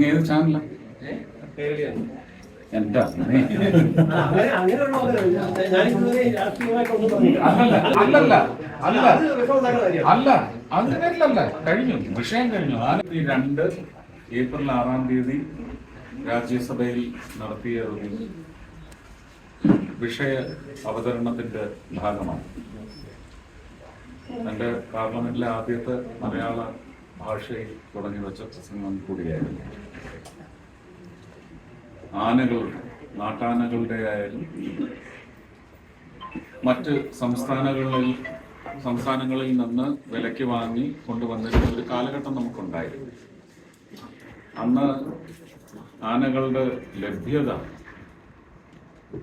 അങ്ങ് ഏത് ചാനലാ എന്താ അല്ലല്ല അല്ലല്ല അല്ല. അല്ല അങ്ങനെയല്ലല്ല. കഴിഞ്ഞു വിഷയം കഴിഞ്ഞു. ആയിരത്തി രണ്ട് ഏപ്രിൽ ആറാം തീയതി രാജ്യസഭയിൽ നടത്തിയ ഒരു വിഷയ അവതരണത്തിന്റെ ഭാഗമാണ്. തന്റെ പാർലമെന്റിലെ ആദ്യത്തെ മലയാള ഭാഷയിൽ തുടങ്ങി വെച്ച പ്രസംഗം കൂടിയായിരുന്നു. ആനകളുടെ നാട്ടാനകളുടെ ആയാലും മറ്റ് സംസ്ഥാനങ്ങളിൽ സംസ്ഥാനങ്ങളിൽ നിന്ന് വിലയ്ക്ക് വാങ്ങി കൊണ്ടുവന്നിരുന്ന ഒരു കാലഘട്ടം നമുക്കുണ്ടായിരുന്നു. അന്ന് ആനകളുടെ ലഭ്യത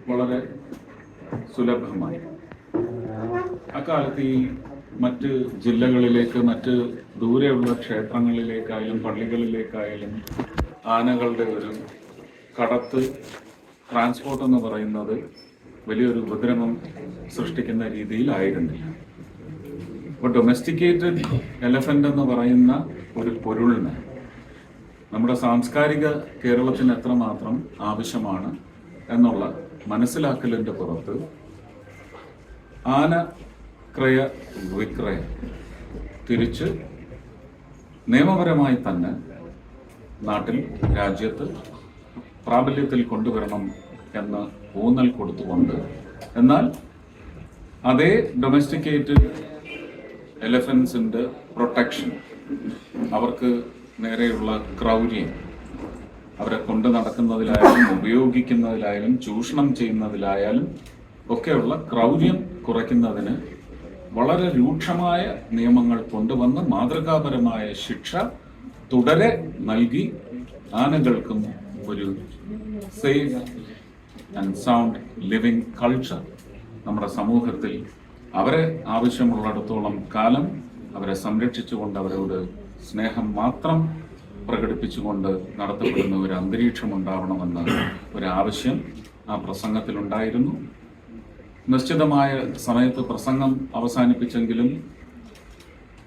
വളരെ സുലഭമായി. അക്കാലത്ത് ഈ മറ്റ് ജില്ലകളിലേക്ക് മറ്റ് ദൂരെയുള്ള ക്ഷേത്രങ്ങളിലേക്കായാലും പള്ളികളിലേക്കായാലും ആനകളുടെ ഒരു കടത്ത് ട്രാൻസ്പോർട്ട് എന്ന് പറയുന്നത് വലിയൊരു ഉപദ്രവം സൃഷ്ടിക്കുന്ന രീതിയിലായിരുന്നില്ല. അപ്പോൾ ഡൊമസ്റ്റിക്കേറ്റഡ് എലഫന്റ് എന്ന് പറയുന്ന ഒരു പൊരുളിന് നമ്മുടെ സാംസ്കാരിക കേരളത്തിന് എത്രമാത്രം ആവശ്യമാണ് എന്നുള്ള മനസ്സിലാക്കലിന്റെ പുറത്ത് ആന ക്രയ വിക്രയം തിരിച്ച് നിയമപരമായി തന്നെ നാട്ടിൽ രാജ്യത്ത് പ്രാബല്യത്തിൽ കൊണ്ടുവരണം എന്ന് ഊന്നൽ കൊടുത്തുകൊണ്ട് എന്നാൽ അതേ ഡൊമസ്റ്റിക്കേറ്റഡ് എലഫൻസിന്റെ പ്രൊട്ടക്ഷൻ അവർക്ക് നേരെയുള്ള ക്രൗര്യം അവരെ കൊണ്ടു നടക്കുന്നതിലായാലും ഉപയോഗിക്കുന്നതിലായാലും ചൂഷണം ചെയ്യുന്നതിലായാലും ഒക്കെയുള്ള ക്രൗര്യം കുറയ്ക്കുന്നതിന് വളരെ രൂക്ഷമായ നിയമങ്ങൾ കൊണ്ടുവന്ന് മാതൃകാപരമായ ശിക്ഷ തുടരെ നൽകി ആനകൾക്കും ഒരു safe and sound living culture നമ്മുടെ സമൂഹത്തിൽ. അവരെ ആവശ്യമുള്ളിടത്തോളം കാലം അവരെ സംരക്ഷിച്ചുകൊണ്ട് അവരോട് സ്നേഹം മാത്രം പ്രകടിപ്പിച്ചുകൊണ്ട് നടത്തപ്പെടുന്ന ഒരു അന്തരീക്ഷം ഉണ്ടാവണമെന്ന ഒരു ആവശ്യം ആ പ്രസംഗത്തിലുണ്ടായിരുന്നു. നിശ്ചിതമായ സമയത്ത് പ്രസംഗം അവസാനിപ്പിച്ചെങ്കിലും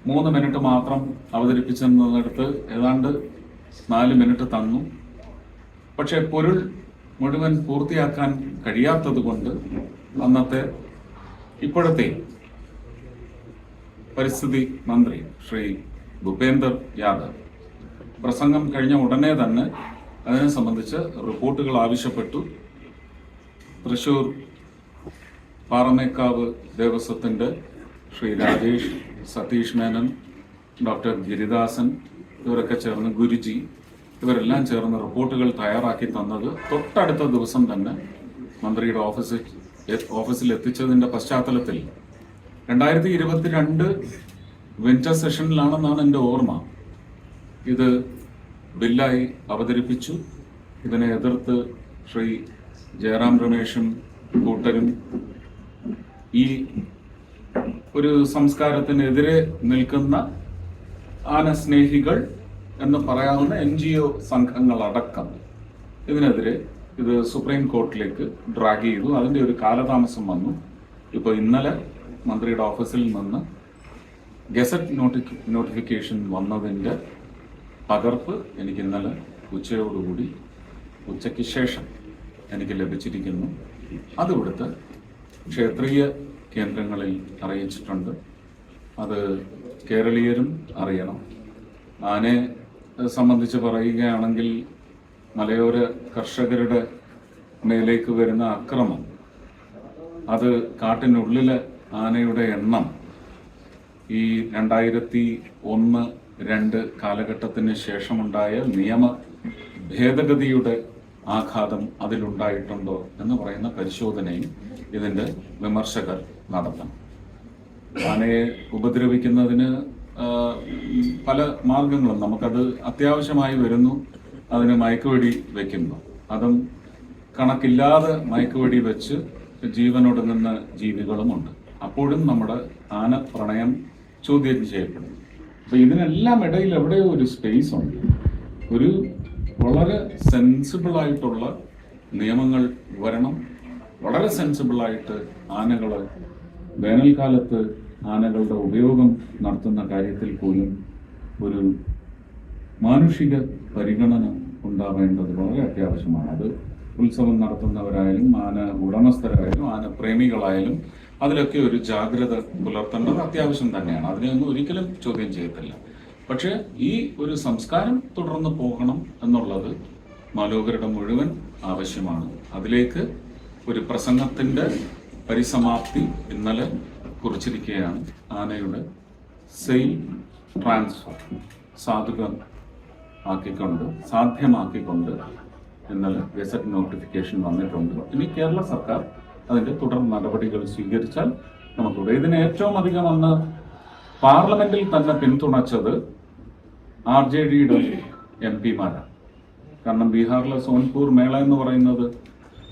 മൂന്ന് മിനിറ്റ് മാത്രം അവതരിപ്പിച്ചെന്നിടത്ത് ഏതാണ്ട് നാല് മിനിറ്റ് തന്നു. പക്ഷേ പൊരുൾ മുഴുവൻ പൂർത്തിയാക്കാൻ കഴിയാത്തത് കൊണ്ട് അന്നത്തെ ഇപ്പോഴത്തെ പരിസ്ഥിതി മന്ത്രി ശ്രീ ഭൂപേന്ദർ യാദവ് പ്രസംഗം കഴിഞ്ഞ ഉടനെ തന്നെ അതിനെ സംബന്ധിച്ച് റിപ്പോർട്ടുകൾ ആവശ്യപ്പെട്ടു. തൃശൂർ പാറമേക്കാവ് ദേവസ്വത്തിന്റെ ശ്രീ രാജേഷ് സതീഷ് മേനൻ ഡോക്ടർ ഗിരിദാസൻ ഇവരൊക്കെ ചേർന്ന് ഗുരുജി ഇവരെല്ലാം ചേർന്ന് റിപ്പോർട്ടുകൾ തയ്യാറാക്കി തന്നത് തൊട്ടടുത്ത ദിവസം തന്നെ മന്ത്രിയുടെ ഓഫീസിൽ ഓഫീസിൽ എത്തിച്ചതിന്റെ പശ്ചാത്തലത്തിൽ. രണ്ടായിരത്തി ഇരുപത്തിരണ്ട് വിന്റർ സെഷനിലാണെന്നാണ് എന്റെ ഓർമ്മ. ഇത് ബില്ലായി അവതരിപ്പിച്ചു. ഇതിനെ എതിർത്ത് ശ്രീ ജയറാം രമേശും കൂട്ടരും ഈ ഒരു സംസ്കാരത്തിനെതിരെ നിൽക്കുന്ന ആനസ്നേഹികൾ എന്ന് പറയാവുന്ന എൻ ജി ഒ സംഘങ്ങളടക്കം ഇതിനെതിരെ ഇത് സുപ്രീം കോർട്ടിലേക്ക് ഡ്രാഗ് ചെയ്തു. അതിന്റെ ഒരു കാലതാമസം വന്നു. ഇപ്പോൾ ഇന്നലെ മന്ത്രിയുടെ ഓഫീസിൽ നിന്ന് ഗസറ്റ് നോട്ടി നോട്ടിഫിക്കേഷൻ വന്നതിന്റെ പകർപ്പ് എനിക്ക് ഇന്നലെ ഉച്ചയോടുകൂടി ഉച്ചയ്ക്ക് ശേഷം എനിക്ക് ലഭിച്ചിരിക്കുന്നു. അതിവിടുത്തെ ക്ഷേത്രീയ കേന്ദ്രങ്ങളിൽ അറിയിച്ചിട്ടുണ്ട്. അത് കേരളീയരും അറിയണം. ആനെ സംബന്ധിച്ച് പറയുകയാണെങ്കിൽ മലയോര കർഷകരുടെ മേലേക്ക് വരുന്ന അക്രമം അത് കാട്ടിനുള്ളിലെ ആനയുടെ എണ്ണം ഈ രണ്ടായിരത്തി ഒന്ന് രണ്ട് കാലഘട്ടത്തിന് ശേഷമുണ്ടായ നിയമ ഭേദഗതിയുടെ ആഘാതം അതിലുണ്ടായിട്ടുണ്ടോ എന്ന് പറയുന്ന പരിശോധനയും ഇതിന്റെ വിമർശകർ നടത്തണം. ആനയെ ഉപദ്രവിക്കുന്നതിന് പല മാർഗങ്ങളും നമുക്കത് അത്യാവശ്യമായി വരുന്നു. അതിന് മയക്കുവെടി വെക്കുന്നു. അതും കണക്കില്ലാതെ മയക്കുവെടി വെച്ച് ജീവനൊടുങ്ങുന്ന ജീവികളുമുണ്ട്. അപ്പോഴും നമ്മുടെ ആന പ്രണയം ചോദ്യം ചെയ്യപ്പെടുന്നു. അപ്പൊ ഇതിനെല്ലാം ഇടയിൽ എവിടെയോ ഒരു സ്പേസ് ഉണ്ട്? ഒരു വളരെ സെൻസിബിൾ ആയിട്ടുള്ള നിയമങ്ങൾ വരണം. വളരെ സെൻസിബിൾ ആയിട്ട് ആനകൾ വേനൽക്കാലത്ത് ആനകളുടെ ഉപയോഗം നടത്തുന്ന കാര്യത്തിൽ പോലും ഒരു മാനുഷിക പരിഗണന ഉണ്ടാവേണ്ടത് വളരെ അത്യാവശ്യമാണ്. അത് ഉത്സവം നടത്തുന്നവരായാലും ആന ഉടമസ്ഥരായാലും ആന പ്രേമികളായാലും അതിലൊക്കെ ഒരു ജാഗ്രത പുലർത്തേണ്ടത് അത്യാവശ്യം തന്നെയാണ്. അതിനെയൊന്നും ഒരിക്കലും ചോദ്യം ചെയ്യത്തില്ല. പക്ഷേ ഈ ഒരു സംസ്കാരം തുടർന്ന് പോകണം എന്നുള്ളത് മാലോകരുടെ മുഴുവൻ ആവശ്യമാണ്. അതിലേക്ക് ഒരു പ്രസംഗത്തിന്റെ പരിസമാപ്തി ഇന്നലെ കുറിച്ചിരിക്കുകയാണ്. ആനയുടെ സെയിൽ ട്രാൻസ്ഫർ സാധുക ആക്കിക്കൊണ്ട് സാധ്യമാക്കിക്കൊണ്ട് ഇന്നലെ ഗസറ്റ് നോട്ടിഫിക്കേഷൻ വന്നിട്ടുണ്ട്. ഇനി കേരള സർക്കാർ അതിന്റെ തുടർ നടപടികൾ സ്വീകരിച്ചാൽ നമുക്കിവിടെ ഇതിന് ഏറ്റവും അധികം അന്ന് പാർലമെന്റിൽ തന്നെ പിന്തുണച്ചത് ആർ ജെ ഡിയുടെ എം പിമാരാണ്. കാരണം ബീഹാറിലെ സോൻപൂർ മേള എന്ന് പറയുന്നത്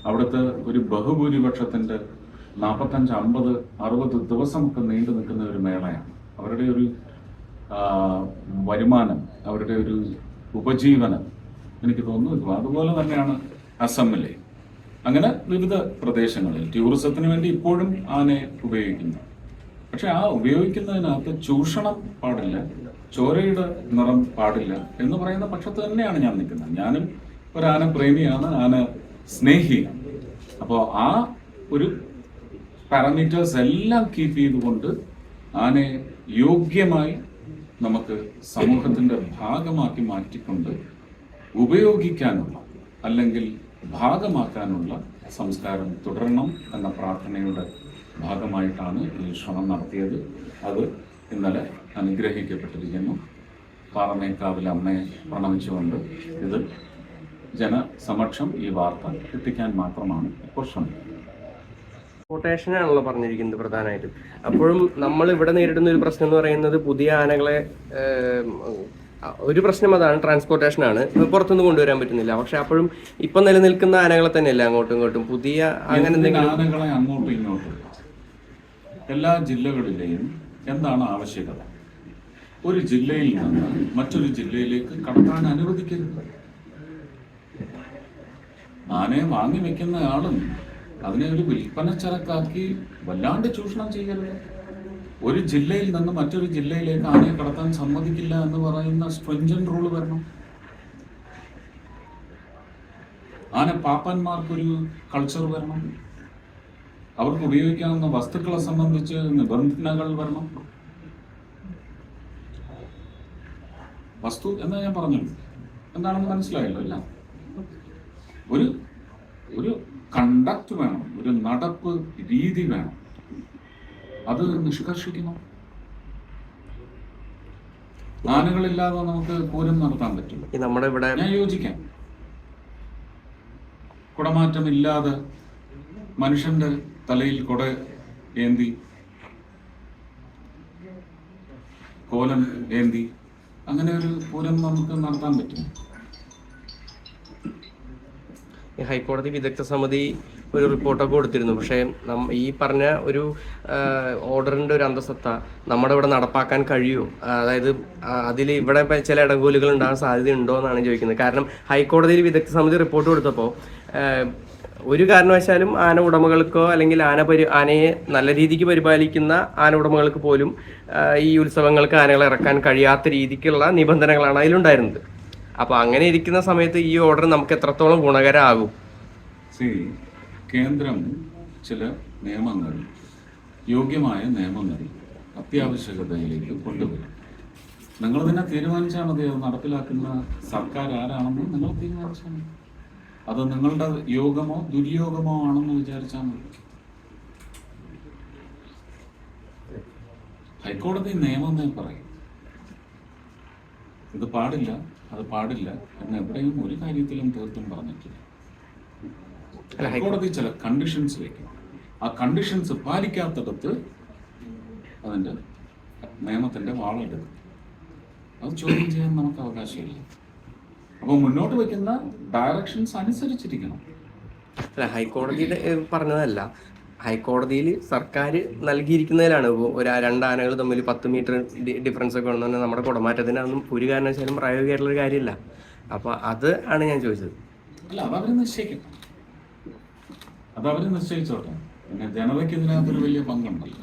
അവിടുത്തെ ഒരു ബഹുഭൂരിപക്ഷത്തിന്റെ നാൽപ്പത്തഞ്ച് അമ്പത് അറുപത് ദിവസമൊക്കെ നീണ്ടു നിൽക്കുന്ന ഒരു മേളയാണ്. അവരുടെ ഒരു വരുമാനം അവരുടെ ഒരു ഉപജീവനം എനിക്ക് തോന്നുന്നു അതുപോലെ തന്നെയാണ് അസമിലെ. അങ്ങനെ വിവിധ പ്രദേശങ്ങളിൽ ടൂറിസത്തിന് വേണ്ടി ഇപ്പോഴും ആനയെ ഉപയോഗിക്കുന്നു. പക്ഷെ ആ ഉപയോഗിക്കുന്നതിനകത്ത് ചൂഷണം പാടില്ല ചോരയുടെ നിറം പാടില്ല എന്ന് പറയുന്ന പക്ഷത്ത് തന്നെയാണ് ഞാൻ നിൽക്കുന്നത്. ഞാനും ഒരു ആന പ്രേമിയാണ് ആന സ്നേഹിയാണ്. അപ്പോൾ ആ ഒരു പാരാമീറ്റേഴ്സ് എല്ലാം കീപ്പ് ചെയ്തുകൊണ്ട് ആനയെ യോഗ്യമായി നമുക്ക് സമൂഹത്തിന്റെ ഭാഗമാക്കി മാറ്റിക്കൊണ്ട് ഉപയോഗിക്കാനുള്ള അല്ലെങ്കിൽ ഭാഗമാക്കാനുള്ള സംസ്കാരം തുടരണം എന്ന പ്രാർത്ഥനയുടെ ഭാഗമായിട്ടാണ് ഈ ശ്രമം നടത്തിയത്. അത് ഇന്നലെ അനുഗ്രഹിക്കപ്പെട്ടിരിക്കുന്നു. പാറമേക്കാവിലെ അമ്മയെ പ്രണമിച്ചുകൊണ്ട് ഇത് ജനസമക്ഷം ഈ വാർത്ത എത്തിക്കാൻ മാത്രമാണ് ഇപ്പോൾ ശ്രമിക്കുന്നത്. ട്രാൻസ്പോർട്ടേഷനാണല്ലോ പറഞ്ഞിരിക്കുന്നത് പ്രധാനമായിട്ടും. അപ്പോഴും നമ്മൾ ഇവിടെ നേരിടുന്ന ഒരു പ്രശ്നം എന്ന് പറയുന്നത് പുതിയ ആനകളെ ഒരു പ്രശ്നം അതാണ് ട്രാൻസ്പോർട്ടേഷൻ ആണ് പുറത്തുനിന്ന് കൊണ്ടുവരാൻ പറ്റുന്നില്ല. പക്ഷെ അപ്പോഴും ഇപ്പൊ നിലനിൽക്കുന്ന ആനകളെ തന്നെയല്ല അങ്ങോട്ടും ഇങ്ങോട്ടും? പുതിയ അങ്ങനെ എന്തെങ്കിലും ആനകളെ അങ്ങോട്ടും ഇങ്ങോട്ടും? എല്ലാ ജില്ലകളിലെയും എന്താണ് ആവശ്യകത? ഒരു ജില്ലയിൽ നിന്ന് മറ്റൊരു ജില്ലയിലേക്ക് കടത്താൻ അനുവദിക്കരുത്. ആനയെ വാങ്ങി വെക്കുന്ന ആളും അതിനെ ഒരു വിൽപ്പന ചരക്കാക്കി വല്ലാണ്ട് ചൂഷണം ചെയ്യരുത് ഒരു ജില്ലയിൽ നിന്ന് മറ്റൊരു ജില്ലയിലേക്ക് ആനയെ കടത്താൻ സമ്മതിക്കില്ല എന്ന് പറയുന്ന സ്ട്രെഞ്ചൻ റൂൾ വരണം. ആന പാപ്പന്മാർക്കൊരു കൾച്ചർ വരണം. അവർക്ക് ഉപയോഗിക്കാവുന്ന വസ്തുക്കളെ സംബന്ധിച്ച് നിബന്ധനകൾ വരണം. വസ്തു എന്ന് ഞാൻ പറഞ്ഞു എന്താണെന്ന് മനസ്സിലായല്ലോ അല്ല? ഒരു ഒരു കണ്ടക്ട് വേണം ഒരു നടപ്പ് രീതി വേണം. അത് നിഷ്കർഷിക്കണം. ആനകളില്ലാതെ നമുക്ക് പൂരം നടത്താൻ പറ്റില്ല. നമ്മുടെ ഇവിടെ ഞാൻ യോജിക്കാം. കുടമാറ്റം ഇല്ലാതെ മനുഷ്യന്റെ തലയിൽ കുട ഏന്തി കോലം ഏന്തി അങ്ങനെ ഒരു പൂരം നമുക്ക് നടത്താൻ പറ്റും ഹൈക്കോടതി വിദഗ്ധ സമിതി ഒരു റിപ്പോർട്ടൊക്കെ കൊടുത്തിരുന്നു. പക്ഷേ ഈ പറഞ്ഞ ഒരു ഓർഡറിന്റെ ഒരു അന്തസത്ത നമ്മുടെ ഇവിടെ നടപ്പാക്കാൻ കഴിയുമോ അതായത് അതിൽ ഇവിടെ ചില ഇടകൂലുകൾ ഉണ്ടാകാൻ സാധ്യത ഉണ്ടോ എന്നാണ് ചോദിക്കുന്നത്. കാരണം ഹൈക്കോടതിയിൽ വിദഗ്ധ സമിതി റിപ്പോർട്ട് കൊടുത്തപ്പോൾ ഒരു കാരണവശാലും ആന ഉടമകൾക്കോ അല്ലെങ്കിൽ ആന പരി ആനയെ നല്ല രീതിക്ക് പരിപാലിക്കുന്ന ആന ഉടമകൾക്ക് പോലും ഈ ഉത്സവങ്ങൾക്ക് ആനകളെ ഇറക്കാൻ കഴിയാത്ത രീതിക്കുള്ള നിബന്ധനകളാണ് അതിലുണ്ടായിരുന്നത്. അപ്പോൾ അങ്ങനെ ഇരിക്കുന്ന സമയത്ത് ഈ ഓർഡർ നമുക്ക് എത്രത്തോളം ഗുണകരമാകും? സി കേന്ദ്രം ചില നിയമങ്ങൾ യോഗ്യമായ നിയമങ്ങൾ അത്യാവശ്യകതയിലേക്ക് കൊണ്ടുവരും. നിങ്ങൾ തന്നെ തീരുമാനിച്ചാൽ മതി. അത് നടപ്പിലാക്കുന്ന സർക്കാർ ആരാണെന്ന് നിങ്ങൾ തീരുമാനിച്ചാൽ മതി. അത് നിങ്ങളുടെ യോഗമോ ദുര്യോഗമോ ആണെന്ന് വിചാരിച്ചാൽ മതി. ഹൈക്കോടതി നിയമമേ പറയും. ഇത് പാടില്ല. അത് പാടില്ല. എന്ന് എവിടെയും ഒരു കാര്യത്തിലും തീർത്തും പറഞ്ഞിട്ടില്ല. ഹൈക്കോടതി ചില കണ്ടീഷൻസ് വയ്ക്കും ആ കണ്ടീഷൻസ് പാലിക്കാത്തിടത്ത് അതിന്റെ നിയമത്തിന്റെ വാളെടുക്കും. അത് ചോദ്യം ചെയ്യാൻ നമുക്ക് അവകാശമില്ല. അപ്പോൾ മുന്നോട്ട് വെക്കുന്ന ഡയറക്ഷൻസ് അനുസരിച്ചിരിക്കണം. അല്ല ഹൈക്കോടതിയുടെ പറഞ്ഞതല്ല. ഹൈക്കോടതിയിൽ സർക്കാർ നൽകിയിരിക്കുന്നതിലാണ്. ഒരു രണ്ട് ആനകൾ തമ്മിൽ പത്ത് മീറ്റർ ഡിഫറൻസ് ഒക്കെ ഉണ്ടെന്ന് നമ്മുടെ കുടമാറ്റത്തിനൊന്നും ഒരു കാരണവശാലും പ്രായോഗികമായിട്ടുള്ള ഒരു കാര്യമില്ല. അപ്പോൾ അത് ആണ് ഞാൻ ചോദിച്ചത്. അല്ല അവർ നിശ്ചയിക്കും. അവർ നിശ്ചയിച്ചോട്ടെ. പിന്നെ ജനതയ്ക്ക് ഇതിനകത്തൊരു വലിയ പങ്കുണ്ടല്ലോ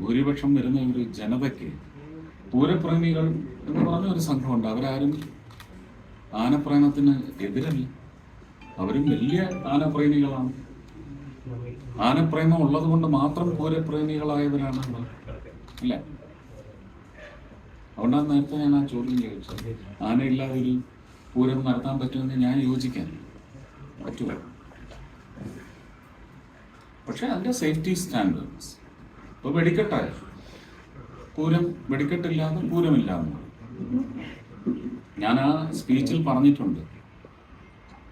ഭൂരിപക്ഷം വരുന്ന ഒരു ജനതയ്ക്ക് പൂരപ്രേമികൾ എന്ന് പറഞ്ഞ ഒരു സംഘമുണ്ട്. അവരാരും ആനപ്രേമത്തിന് എതിരല്ല. അവരും വലിയ ആനപ്രേമികളാണ്. ആനപ്രേമം ഉള്ളത് കൊണ്ട് മാത്രം പൂരപ്രേമികളായവരാണ് അവർ. അല്ലേ? അതുകൊണ്ടാണ് നേരത്തെ ഞാൻ ആ ചോദ്യം ചോദിച്ചത്. ആനയില്ലാതെ ഒരു പൂരം നടത്താൻ പറ്റുമെന്ന് ഞാൻ യോജിക്കാൻ പറ്റുമോ? പക്ഷെ അതിന്റെ സേഫ്റ്റി സ്റ്റാൻഡേർഡ്സ്. ഇപ്പൊ വെടിക്കെട്ടായ പൂരം വെടിക്കെട്ടില്ലാതെ പൂരമില്ലാന്ന്. ഞാൻ ആ സ്പീച്ചിൽ പറഞ്ഞിട്ടുണ്ട്.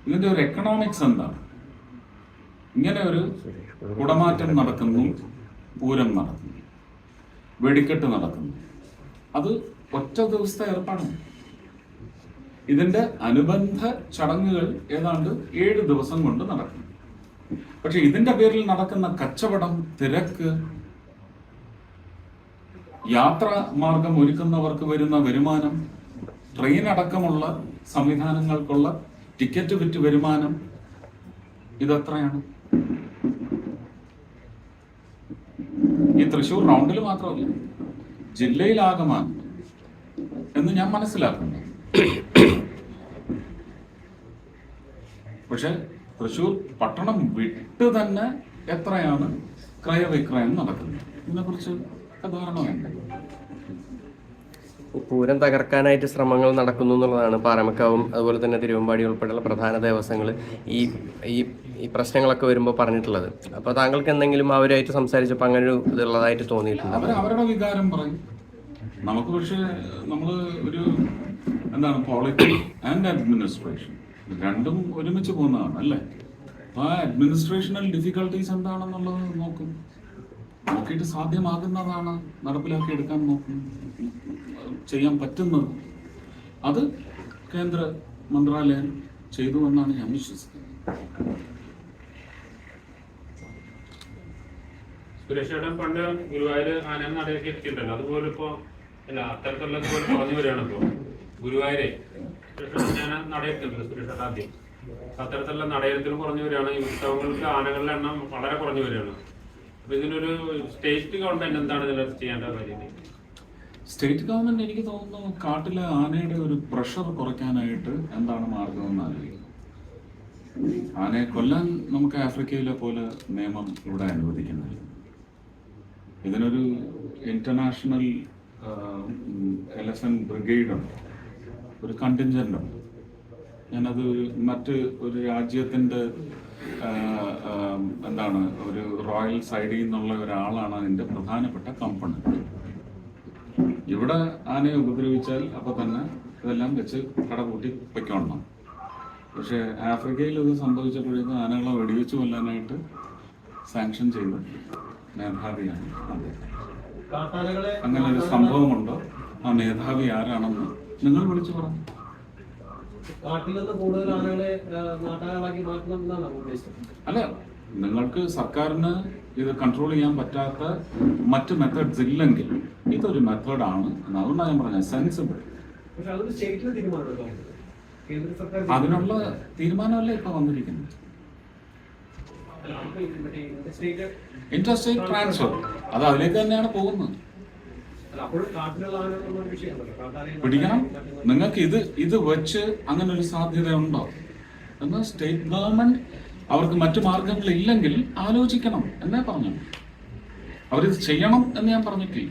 ഇതിന്റെ ഒരു എക്കണോമിക്സ് എന്താണ്? ഇങ്ങനെ ഒരു കുടമാറ്റം നടക്കുന്നു പൂരം നടക്കുന്നു വെടിക്കെട്ട് നടക്കുന്നു. അത് ഒറ്റ ദിവസത്തെ ഏർപ്പാടാണ്. ഇതിന്റെ അനുബന്ധ ചടങ്ങുകൾ ഏതാണ്ട് ഏഴ് ദിവസം കൊണ്ട് നടക്കും. പക്ഷെ ഇതിന്റെ പേരിൽ നടക്കുന്ന കച്ചവടം തിരക്ക് യാത്രാ മാർഗം ഒരുക്കുന്നവർക്ക് വരുന്ന വരുമാനം ട്രെയിൻ അടക്കമുള്ള സംവിധാനങ്ങൾക്കുള്ള ടിക്കറ്റ് വിറ്റ് വരുമാനം ഇതെത്രയാണ്? ഈ തൃശൂർ റൗണ്ടിൽ മാത്രമല്ല ജില്ലയിലാകമാണ് എന്ന് ഞാൻ മനസ്സിലാക്കുന്നു. പക്ഷെ തൃശൂർ പട്ടണം വിട്ട് തന്നെ എത്രയാണ് ക്രയവിക്രയം നടക്കുന്നത്? ഇതിനെക്കുറിച്ച് കുറിച്ച് വേണ്ടേ? പൂരം തകർക്കാനായിട്ട് ശ്രമങ്ങൾ നടക്കുന്നു എന്നുള്ളതാണ് പാറമക്കാവും അതുപോലെ തന്നെ തിരുവമ്പാടി ഉൾപ്പെടെയുള്ള പ്രധാന ദേവസ്വങ്ങൾ ഈ ഈ ഈ പ്രശ്നങ്ങളൊക്കെ വരുമ്പോൾ പറഞ്ഞിട്ടുള്ളത്. അപ്പോൾ താങ്കൾക്ക് എന്തെങ്കിലും അവരായിട്ട് സംസാരിച്ചപ്പോൾ അങ്ങനെ ഒരു ഇതുള്ളതായിട്ട് തോന്നിയിട്ടുണ്ട്. അവരുടെ വികാരം പറയും. നമുക്ക് പക്ഷേ നമ്മൾ ഒരു എന്താണ് പോളിറ്റിക്സ് ആൻഡ് അഡ്മിനിസ്ട്രേഷൻ രണ്ടും ഒരുമിച്ച് പോകുന്നതാണ് അല്ലേ? അപ്പൊ ആ അഡ്മിനിസ്ട്രേഷണൽ ഡിഫിക്കൽട്ടീസ് എന്താണെന്നുള്ളത് നോക്കും. നോക്കിയിട്ട് സാധ്യമാകുന്നതാണ് നടപ്പിലാക്കി എടുക്കാൻ നോക്കും. ചെയ്യാൻ പറ്റുന്നത്. അത് കേന്ദ്ര മന്ത്രാലയം ചെയ്തു എന്നാണ് ഞാൻ വിശ്വസിക്കുന്നത്. സുരക്ഷയുടെ പണ്ട് ഗുരുവായൂർ ആന നടയൊക്കെ എത്തിയിട്ടുണ്ടല്ലോ. അതുപോലെ ഇപ്പോ അല്ല അത്തരത്തിലുള്ള പോലെ പറഞ്ഞു വരികയാണ് ഇപ്പോ ഗുരുവായൂരെ ഞാൻ നടയെത്തിയിട്ടുണ്ട് സുരക്ഷ ആദ്യം. അത്തരത്തിലുള്ള നടയത്തിലും കുറഞ്ഞു വരികയാണ്. ഈ ഉത്സവങ്ങൾക്ക് ആനകളുടെ എണ്ണം വളരെ കുറഞ്ഞു വരികയാണ്. അപ്പൊ ഇതിനൊരു സ്റ്റേറ്റ് ഗവൺമെന്റ് എന്താണ് ഇതിനകത്ത് ചെയ്യേണ്ട കാര്യം? സ്റ്റേറ്റ് ഗവൺമെന്റ് എനിക്ക് തോന്നുന്നു കാട്ടിലെ ആനയുടെ ഒരു പ്രഷർ കുറയ്ക്കാനായിട്ട് എന്താണ് മാർഗമെന്ന് ആലോചിക്കുന്നത് ആനയെ കൊല്ലാൻ നമുക്ക് ആഫ്രിക്കയിലെ പോലെ നിയമം ഇവിടെ അനുവദിക്കുന്നില്ല. ഇതിനൊരു ഇന്റർനാഷണൽ എലഫൻ ബ്രിഗേഡുണ്ട് ഒരു കണ്ടിഞ്ചന്റ് ഉണ്ട്. ഞാനത് മറ്റ് ഒരു രാജ്യത്തിന്റെ എന്താണ് ഒരു റോയൽ സൈഡിൽ നിന്നുള്ള ഒരാളാണ് അതിന്റെ പ്രധാനപ്പെട്ട കമ്പണന്റ് ഇവിടെ ആനയെ ഉപദ്രവിച്ചാൽ അപ്പോൾ തന്നെ ഇതെല്ലാം വെച്ച് കട കൂട്ടി വയ്ക്കണം പക്ഷേ ആഫ്രിക്കയിൽ ഇത് സംഭവിച്ചപ്പോഴേക്കും ആനകളെ വെടിവെച്ച് കൊല്ലാനായിട്ട് സാങ്ഷൻ ചെയ്ത. മേധാവിയാണ് അദ്ദേഹം അങ്ങനെ ഒരു സംഭവമുണ്ടോ? ആ മേധാവി ആരാണെന്ന് നിങ്ങൾ വിളിച്ചു പറഞ്ഞു കാട്ടിൽ നിന്ന് കൂടുതൽ ആളുകളെ ആ, നാട്ടാനകളാക്കി മാറ്റണം എന്നാണ് ഉദ്ദേശിച്ചത്. അല്ല നിങ്ങൾക്ക് സർക്കാരിന് ഇത് കൺട്രോൾ ചെയ്യാൻ പറ്റാത്ത മറ്റ് മെത്തേഡ്സ് ഇല്ലെങ്കിൽ ഇതൊരു മെത്തേഡാണ് അതുകൊണ്ടാണ് ഞാൻ പറഞ്ഞത്. സെൻസിബിൾ അതിനുള്ള തീരുമാനമല്ലേ ഇപ്പൊ വന്നിരിക്കുന്നത്? ഇൻട്രസ്റ്റേറ്റ് ട്രാൻസ്ഫർ അത് അതിലേക്ക് തന്നെയാണ് പോകുന്നത്. പിടിക്കണം. നിങ്ങൾക്ക് ഇത് ഇത് വെച്ച് അങ്ങനെ ഒരു സാധ്യത ഉണ്ടോ എന്ന് സ്റ്റേറ്റ് ഗവൺമെന്റ് അവർക്ക് മറ്റു മാർഗങ്ങൾ ഇല്ലെങ്കിൽ ആലോചിക്കണം എന്നേ പറഞ്ഞു അവരിത് ചെയ്യണം എന്ന് ഞാൻ പറഞ്ഞിട്ടില്ല.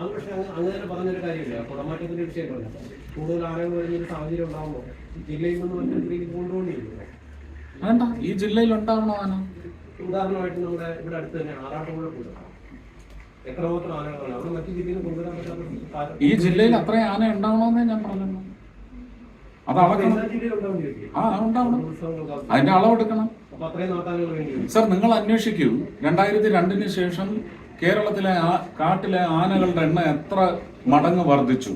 അത് പക്ഷെ അങ്ങ് അങ്ങ് തന്നെ പറഞ്ഞൊരു കാര്യമില്ല. കുടമാറ്റത്തിന്റെ വിഷയമല്ല കൂടുതൽ ആരോഗ്യം വരുന്ന ഒരു സാഹചര്യം ഉണ്ടാകുമ്പോൾ ജില്ലയിൽ നിന്ന് മറ്റൊരു രീതിയിൽ കൊണ്ടുപോകേണ്ടിയിരുന്നു വേണ്ട ഈ ജില്ലയിൽ ഉണ്ടാവണോ ആന ഉദാഹരണമായിട്ട് നമ്മുടെ ഇവിടെ അടുത്ത് തന്നെ ആറാട്ടുപുഴ കൂടുതൽ. എത്രമാത്രം ആനകളാണ്? അവിടെ മറ്റു ജില്ലയിൽ നിന്ന് കൊണ്ടുവരാൻ പറ്റാത്ത ഈ ജില്ലയിൽ അത്രയും ആന ഉണ്ടാവണമെന്നേ ഞാൻ പറഞ്ഞു അത് അളക്കണം? ആ ഉണ്ടാവണം. അതിന്റെ അളവെടുക്കണം സർ നിങ്ങൾ അന്വേഷിക്കൂ. രണ്ടായിരത്തി രണ്ടിന് ശേഷം കേരളത്തിലെ കാട്ടിലെ ആനകളുടെ എണ്ണം എത്ര മടങ്ങ് വർദ്ധിച്ചു?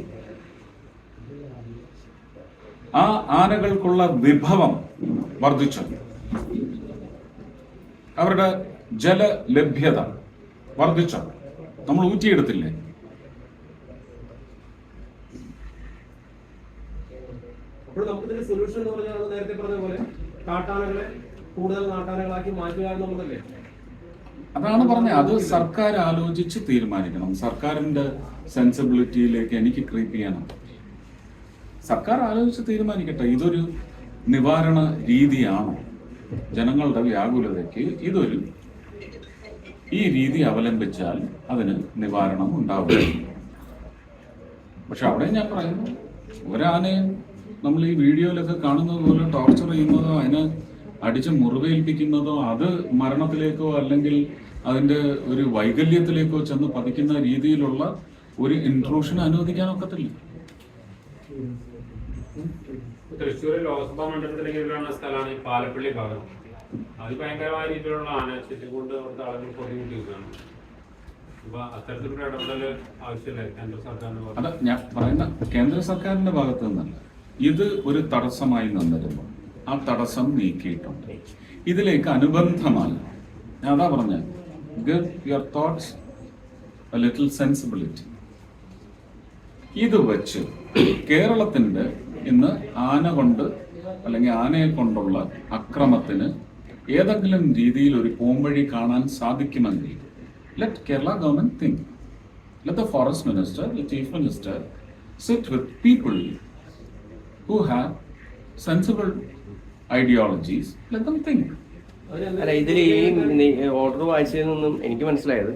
ആ ആനകൾക്കുള്ള വിഭവം വർദ്ധിച്ചു. അവരുടെ ജല ലഭ്യത വർദ്ധിച്ചു. നമ്മൾ ഊറ്റിയെടുത്തില്ലേ? സൊല്യൂഷൻ എന്ന് പറഞ്ഞാൽ നേരത്തെ പറഞ്ഞ പോലെ കാട്ടാനകളെ കൂടുതൽ നാട്ടാനകളാക്കി മാറ്റുക എന്നുള്ളതല്ലേ? അതാണ് പറഞ്ഞത്. അത് സർക്കാർ ആലോചിച്ച് തീരുമാനിക്കണം. സർക്കാരിന്റെ സെൻസിബിലിറ്റിയിലേക്ക് എനിക്ക് ക്രീപ്പ് ചെയ്യാനാണ് സർക്കാർ ആലോചിച്ച് തീരുമാനിക്കട്ടെ. ഇതൊരു നിവാരണ രീതിയാണോ? ജനങ്ങളുടെ വ്യാകുലതയ്ക്ക് ഇതൊരു ഈ രീതി അവലംബിച്ചാൽ അതിന് നിവാരണം ഉണ്ടാവില്ല. പക്ഷെ അവിടെ ഞാൻ പറയുന്നു ഒരാനെ നമ്മൾ ഈ വീഡിയോയിലൊക്കെ കാണുന്നത് പോലെ ടോർച്ചർ ചെയ്യുന്നതോ അതിനെ അടിച്ച് മുറിവേൽപ്പിക്കുന്നതോ അത് മരണത്തിലേക്കോ അല്ലെങ്കിൽ അതിന്റെ ഒരു വൈകല്യത്തിലേക്കോ ചെന്ന് പതിക്കുന്ന രീതിയിലുള്ള ഒരു ഇൻട്രൂഷൻ അനുവദിക്കാൻ ഒക്കത്തില്ല. തൃശ്ശൂർ ലോക്സഭാ മണ്ഡലത്തിലേക്ക് വരുന്ന സ്ഥലമാണ് ഈ പാലപ്പള്ളി ഭാഗം. അത് ഭയങ്കരമായ രീതിയിലുള്ള ആന ചുറ്റിക്കൊണ്ട് അവിടുത്തെ ആളുകൾ പൊടിമുട്ടിയിരിക്കുകയാണ് അല്ല ഞാൻ പറയുന്ന കേന്ദ്ര സർക്കാരിന്റെ ഭാഗത്ത് നിന്നല്ല. ഇത് ഒരു തടസ്സമായി നിന്നിരുന്നു. ആ തടസ്സം നീക്കിയിട്ടുണ്ട്. ഇതിലേക്ക് അനുബന്ധമായി അതാ പറഞ്ഞ give your thoughts little sensibility ഇത് വച്ച് കേരളത്തിന്റെ ഇന്ന് ആന കൊണ്ട് അല്ലെങ്കിൽ ആനയെ കൊണ്ടുള്ള അക്രമത്തിന് ഏതെങ്കിലും രീതിയിൽ ഒരു പോംവഴി കാണാൻ സാധിക്കുമെങ്കിൽ let Kerala government think let the forest minister the chief minister sit with people who have sensible think. അല്ല ഇതിൽ ഈ ഓർഡർ വായിച്ചതിൽ നിന്നും എനിക്ക് മനസ്സിലായത്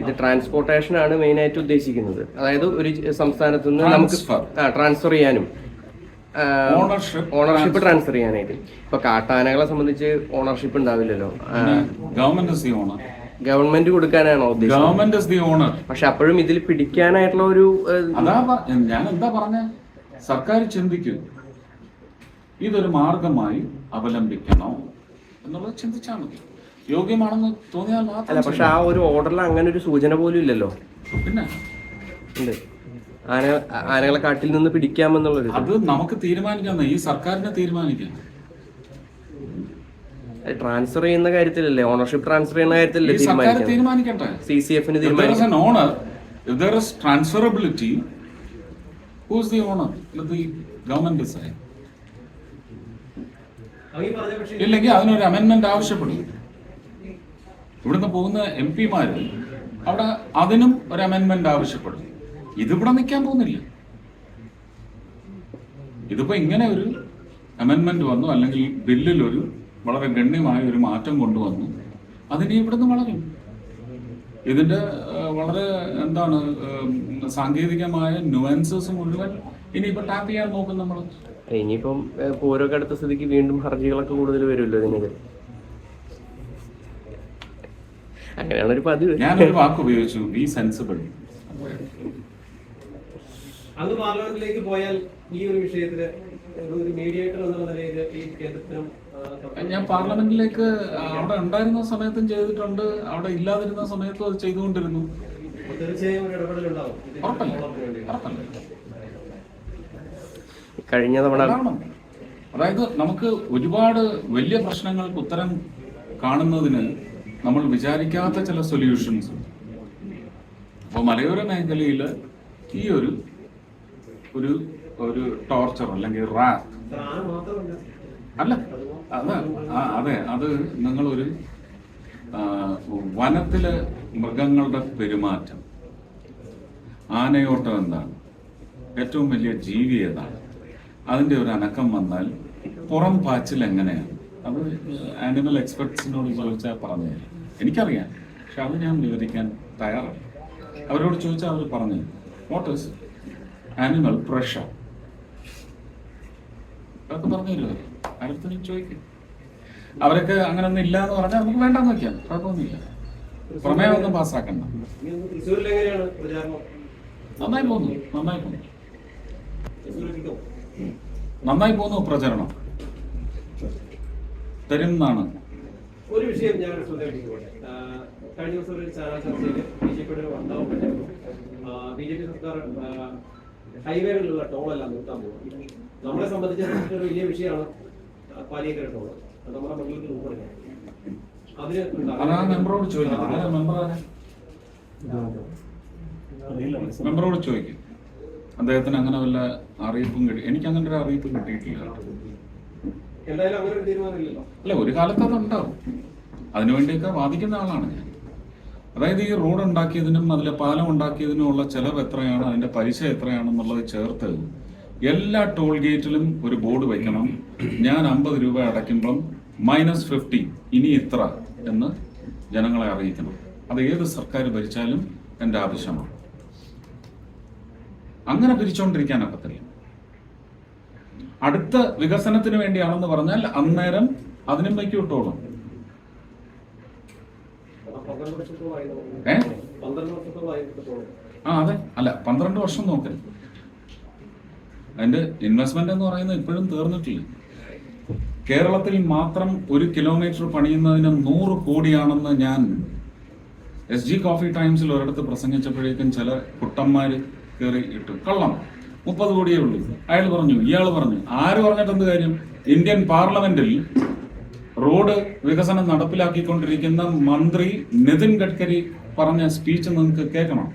ഇത് ട്രാൻസ്പോർട്ടേഷൻ ആണ് മെയിൻ ആയിട്ട് ഉദ്ദേശിക്കുന്നത്. അതായത് ഒരു സംസ്ഥാനത്ത് നിന്ന് നമുക്ക് ട്രാൻസ്ഫർ ചെയ്യാനും ഓണർഷിപ്പ് ഓണർഷിപ്പ് ട്രാൻസ്ഫർ ചെയ്യാനായിട്ട്. ഇപ്പൊ കാട്ടാനകളെ സംബന്ധിച്ച് ഓണർഷിപ്പ് ഉണ്ടാവില്ലല്ലോ. ഗവൺമെന്റ് ഗവൺമെന്റ് കൊടുക്കാനാണോ ഗവൺമെന്റ് the owner. പക്ഷെ അപ്പോഴും ഇതിൽ പിടിക്കാനായിട്ടുള്ള ഒരു ഞാൻ എന്താ പറഞ്ഞ? സർക്കാർ ചിന്തിക്കൂ. ഇതൊരു മാർഗമായി അവലംബിക്കണോ എന്നുള്ളത് ചിന്തിച്ചാൽ മതി. യോഗ്യമാണെന്ന് തോന്നിയാൽ അല്ല മാത്രം പക്ഷെ ആ ഒരു ഓർഡറിൽ അങ്ങനെ ഒരു സൂചന പോലും ഇല്ലല്ലോ. ചെയ്യണം. പിന്നെ? ഉണ്ട്. ആന ആനകളെ കാട്ടിൽ നിന്ന് പിടിക്കാമെന്നുള്ളൊരു അത് നമുക്ക് തീരുമാനിക്കാം ഈ സർക്കാരിനെ തീരുമാനിക്കാം. ട്രാൻസ്ഫർ ചെയ്യുന്ന കാര്യത്തിലല്ലേ? ഓണർഷിപ്പ് ട്രാൻസ്ഫർ ചെയ്യുന്ന കാര്യത്തിലല്ലേ ഈ സർക്കാർ തീരുമാനിക്കുന്നത്? തീരുമാനിക്കട്ടെ. സി സി എഫിന് If there is തീരുമാനിക്കാം. an owner, if there is transferability, who's the owner? Let the government decide. അങ്ങ് ഈ പറഞ്ഞ പക്ഷേ ഇല്ലെങ്കിൽ അതിനൊരു അമെൻമെന്റ് ആവശ്യപ്പെടും. ഇവിടുന്ന് പോകുന്ന എം പിമാര് അവിടെ അതിനും ഒരു അമെൻമെന്റ് ആവശ്യപ്പെടും. ഇതിവിടെ നിൽക്കാൻ പോകുന്നില്ല. ഇതിപ്പോ ഇങ്ങനെ ഒരു അമെൻമെന്റ് വന്നു അല്ലെങ്കിൽ ബില്ലിൽ ഒരു വളരെ ഗണ്യമായ ഒരു മാറ്റം കൊണ്ടുവന്നു. അതിനെ ഇവിടുന്ന് വളരും. ഇതിന്റെ വളരെ എന്താണ് സാങ്കേതികമായ നുവൻസസ് മുഴുവൻ ഇനിയിപ്പോ ടാപ്പ് ചെയ്യാൻ നോക്കും നമ്മൾ ഇനിയിപ്പം പൂരമൊക്കെ അടുത്ത സ്ഥിതിക്ക് വീണ്ടും ഹർജികളൊക്കെ കൂടുതൽ വരുമല്ലോ ഇതിനെതിരെ അങ്ങനെയാണ് ഒരു പതിവ്. ഞാനൊരു വാക്ക് ഉപയോഗിച്ചു ബി സെൻസിബിൾ അത് പാർലമെന്റിലേക്ക് പോയാൽ ഈ ഒരു വിഷയത്തിൽ ഒരു മീഡിയേറ്റർ എന്നുള്ള നിലയിൽ ഈ കേന്ദ്രത്തിനും ഞാൻ പാർലമെന്റിലേക്ക് അവിടെ ഉണ്ടായിരുന്ന സമയത്തും ചെയ്തിട്ടുണ്ട് അവിടെ ഇല്ലാതിരുന്ന സമയത്തും അത് ചെയ്തുകൊണ്ടിരുന്നു. തീർച്ചയായും ഒരു ഇടപെടലുണ്ടാവും. ഉറപ്പല്ലേ. ഉറപ്പല്ല? കഴിഞ്ഞ തവണ. അതായത് നമുക്ക് ഒരുപാട് വലിയ പ്രശ്നങ്ങൾക്ക് ഉത്തരം കാണുന്നതിന് നമ്മൾ വിചാരിക്കാത്ത ചില സൊല്യൂഷൻസ് അപ്പോൾ മലയോര മേഖലയിൽ ഈ ഒരു ഒരു ഒരു ടോർച്ചർ അല്ലെങ്കിൽ റാത്ത് അല്ല അത് അതെ അത് നിങ്ങളൊരു വനത്തിലെ മൃഗങ്ങളുടെ പെരുമാറ്റം. ആനയോട്ടം എന്താണ്? ഏറ്റവും വലിയ ജീവി ഏതാണ്? അതിന്റെ ഒരു അനക്കം വന്നാൽ പുറം പാച്ചിൽ എങ്ങനെയാണ്? അത് ആനിമൽ എക്സ്പെർട്സിനോട് ചോദിച്ചാൽ പറഞ്ഞു എനിക്കറിയാം. പക്ഷെ അത് ഞാൻ വിവരിക്കാൻ തയ്യാറാണ് അവരോട് ചോദിച്ചാൽ അവർ പറഞ്ഞു വാട്ട് ഇസ് ആനിമൽ പ്രഷർ അതൊക്കെ പറഞ്ഞു തരുമോ ആരത്തിനും ചോദിക്കും. അവരൊക്കെ അങ്ങനെ ഒന്നും ഇല്ല എന്ന് പറഞ്ഞാൽ നമുക്ക് വേണ്ടെന്ന് വെക്കാം കുഴപ്പമൊന്നുമില്ല. പ്രമേയം ഒന്നും പാസ്സാക്കണ്ട. നന്നായി പോകുന്നു. നന്നായി പോകുന്നു. നന്നായി പോകുന്നു പ്രചരണം. തരും എന്നാണ് ഒരു വിഷയം ഞാൻ ശ്രദ്ധയിൽപ്പെട്ടു കഴിഞ്ഞ ദിവസം ഒരു ചർച്ചയിൽ ബി ജെ പിയുടെ ഒരു വക്താവ് ബി ജെ പി സർക്കാർ ഹൈവേകളിലുള്ള ടോളെല്ലാം നിർത്താൻ പോകും നമ്മളെ സംബന്ധിച്ച് ഒരു വലിയ വിഷയമാണ്. പാലിയേക്കര ടോൾ അത് നമ്മുടെ മണ്ഡലത്തിൽ ഉൾപ്പെടുക അതിന് അത് മെമ്പറോട് ചോദിക്കാം? മെമ്പറോട് ചോദിക്കും. അദ്ദേഹത്തിന് അങ്ങനെ വല്ല അറിയിപ്പും കിട്ടി എനിക്ക് അങ്ങനെ ഒരു അറിയിപ്പും കിട്ടിയിട്ടില്ല അല്ല ഒരു കാലത്ത് അതുണ്ടാവും അതിനുവേണ്ടിയൊക്കെ വാദിക്കുന്ന ആളാണ് ഞാൻ. അതായത് ഈ റോഡ് ഉണ്ടാക്കിയതിനും അതിലെ പാലം ഉണ്ടാക്കിയതിനും ഉള്ള ചെലവ് എത്രയാണ് അതിന്റെ പലിശ എത്രയാണെന്നുള്ളത് ചേർത്ത് എല്ലാ ടോൾ ഗേറ്റിലും ഒരു ബോർഡ് വയ്ക്കണം ഞാൻ അമ്പത് രൂപ അടയ്ക്കുമ്പം മൈനസ് ഫിഫ്റ്റി ഇനി ഇത്ര എന്ന് ജനങ്ങളെ അറിയിക്കണം. അത് ഏത് സർക്കാർ ഭരിച്ചാലും എന്റെ ആവശ്യമാണ്. അങ്ങനെ പിരിച്ചുകൊണ്ടിരിക്കാനൊക്കത്തില്ല അടുത്ത വികസനത്തിന് വേണ്ടിയാണെന്ന് പറഞ്ഞാൽ അന്നേരം അതിനും വയ്ക്കി വിട്ടോളും. ഏ? ആ അതെ. അല്ല പന്ത്രണ്ട് വർഷം നോക്കരുത് അതിന്റെ ഇൻവെസ്റ്റ്മെന്റ് എന്ന് പറയുന്നത് ഇപ്പോഴും തീർന്നിട്ടില്ല. കേരളത്തിൽ മാത്രം ഒരു കിലോമീറ്റർ പണിയുന്നതിന് നൂറ് കോടിയാണെന്ന് ഞാൻ എസ് ജി കോഫി ടൈംസിൽ ഒരിടത്ത് പ്രസംഗിച്ചപ്പോഴേക്കും ചില കുട്ടന്മാര് കയറി ഇട്ടു. കള്ളം. മുപ്പത് കോടിയേ ഉള്ളൂ. അയാൾ പറഞ്ഞു ഇയാൾ പറഞ്ഞു ആര് പറഞ്ഞിട്ട് എന്ത് കാര്യം? ഇന്ത്യൻ പാർലമെന്റിൽ റോഡ് വികസനം നടപ്പിലാക്കിക്കൊണ്ടിരിക്കുന്ന മന്ത്രി നിതിൻ ഗഡ്കരി പറഞ്ഞ സ്പീച്ച് നിങ്ങൾക്ക് കേൾക്കണം.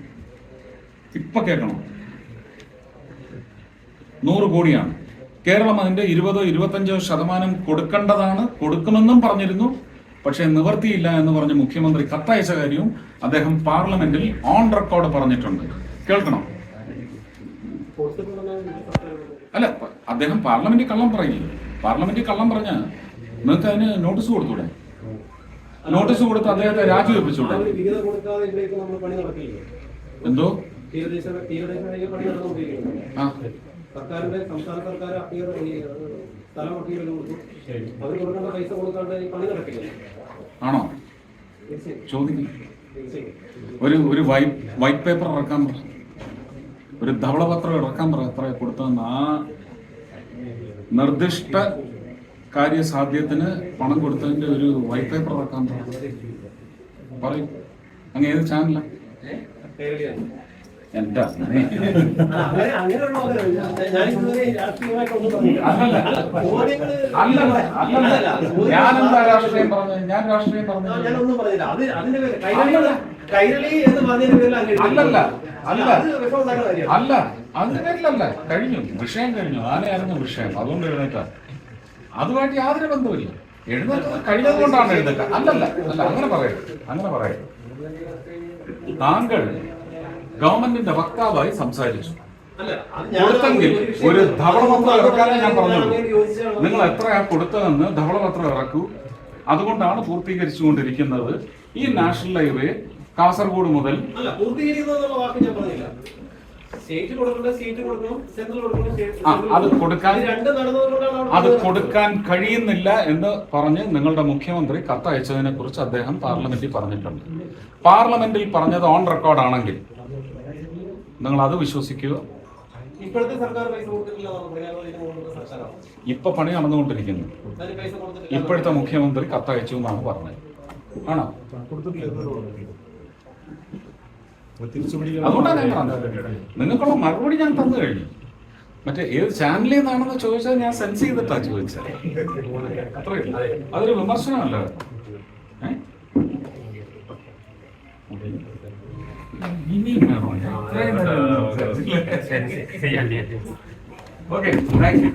ഇപ്പൊ കേൾക്കണം. നൂറ് കോടിയാണ്. കേരളം അതിന്റെ ഇരുപതോ ഇരുപത്തഞ്ചോ ശതമാനം കൊടുക്കേണ്ടതാണ്. കൊടുക്കുമെന്നും പറഞ്ഞിരുന്നു. പക്ഷേ നിവർത്തിയില്ല എന്ന് പറഞ്ഞ് മുഖ്യമന്ത്രി കത്തയച്ച കാര്യവും അദ്ദേഹം പാർലമെന്റിൽ ഓൺ റെക്കോർഡ് പറഞ്ഞിട്ടുണ്ട്. കേൾക്കണം. അല്ല അദ്ദേഹം പാർലമെന്റിൽ കള്ളം പറയില്ല? പാർലമെന്റിൽ കള്ളം പറഞ്ഞ നിങ്ങൾക്ക് അതിന് നോട്ടീസ് കൊടുത്തൂടെ? നോട്ടീസ് കൊടുത്ത് അദ്ദേഹത്തെ രാജിവെപ്പിച്ചൂടെ? എന്തോ? സർക്കാരിന്റെ സംസ്ഥാന സർക്കാർ അപ്പീർ ഈ ഏഹ്, സ്ഥലം അപ്പീർ കൊടുത്തു. അവർ കൊടുക്കേണ്ട പൈസ കൊടുക്കാണ്ട് ഈ പണി നടക്കില്ല? ആണോ? ചോദിക്കും. ഒരു ഒരു വൈറ്റ് വൈറ്റ് പേപ്പർ ഇറക്കാൻ പറ. ഒരു ധവളപത്രം ഇറക്കാൻ പറ എത്ര കൊടുത്തതെന്ന് ആ നിർദ്ദിഷ്ട കാര്യസാധ്യത്തിന് പണം കൊടുത്തതിന്റെ ഒരു വൈറ്റ് പേപ്പർ ഇറക്കാൻ പറ. പറയും. അങ്ങ് ഏത് ചാനലാ എന്താ എന്റെ. അല്ലല്ല. ഞാനെന്താ രാഷ്ട്രീയം പറഞ്ഞു ഞാൻ രാഷ്ട്രീയം ആ, അല്ലല്ല, അല്ല. അല്ല അതിന്റെ പേരിലല്ല. കഴിഞ്ഞു. വിഷയം കഴിഞ്ഞു. ആനയായിരുന്നു വിഷയം. അതുകൊണ്ട് എഴുന്നേറ്റ. അതുമായിട്ട് യാതൊരു ബന്ധമില്ല എഴുന്നേറ്റത് കഴിഞ്ഞത് കൊണ്ടാണ് എഴുന്നേറ്റ. അല്ലല്ല അല്ല അങ്ങനെ പറയരുത്. അങ്ങനെ പറയരുത്. താങ്കൾ ഗവൺമെന്റിന്റെ വക്താവായി സംസാരിച്ചു. കൊടുത്തെങ്കിൽ ഒരു ധവളപത്രം ഇറക്കാനേ ഞാൻ പറഞ്ഞുള്ളൂ നിങ്ങൾ എത്രയാ കൊടുത്തതെന്ന് ധവളപത്രം ഇറക്കൂ. അതുകൊണ്ടാണ് പൂർത്തീകരിച്ചുകൊണ്ടിരിക്കുന്നത് ഈ നാഷണൽ ഹൈവേ കാസർഗോഡ് മുതൽ അത് കൊടുക്കാൻ- അത് കൊടുക്കാൻ കഴിയുന്നില്ല എന്ന് പറഞ്ഞ് നിങ്ങളുടെ മുഖ്യമന്ത്രി കത്തയച്ചതിനെ കുറിച്ച് അദ്ദേഹം പാർലമെന്റിൽ പറഞ്ഞിട്ടുണ്ട്. പാർലമെന്റിൽ പറഞ്ഞത് ഓൺ റെക്കോർഡ് ആണെങ്കിൽ നിങ്ങൾ അത് വിശ്വസിക്കുക. ഇപ്പൊ പണി നടന്നുകൊണ്ടിരിക്കുന്നു. ഇപ്പോഴത്തെ മുഖ്യമന്ത്രി കത്തയച്ചു എന്നാണ് പറഞ്ഞത്. ആണോ? അതുകൊണ്ടാണ് ഞാൻ പറഞ്ഞത്. നിങ്ങൾക്കുള്ള മറുപടി ഞാൻ തന്നു കഴിഞ്ഞു. മറ്റേ ഏത് ചാനലിൽ നിന്നാണെന്ന് ചോദിച്ചാൽ ഞാൻ സെൻസ് ചെയ്തിട്ടാ ചോദിച്ചത്. അത്രേ അതൊരു വിമർശനമല്ല? ഓക്കെ. Thank you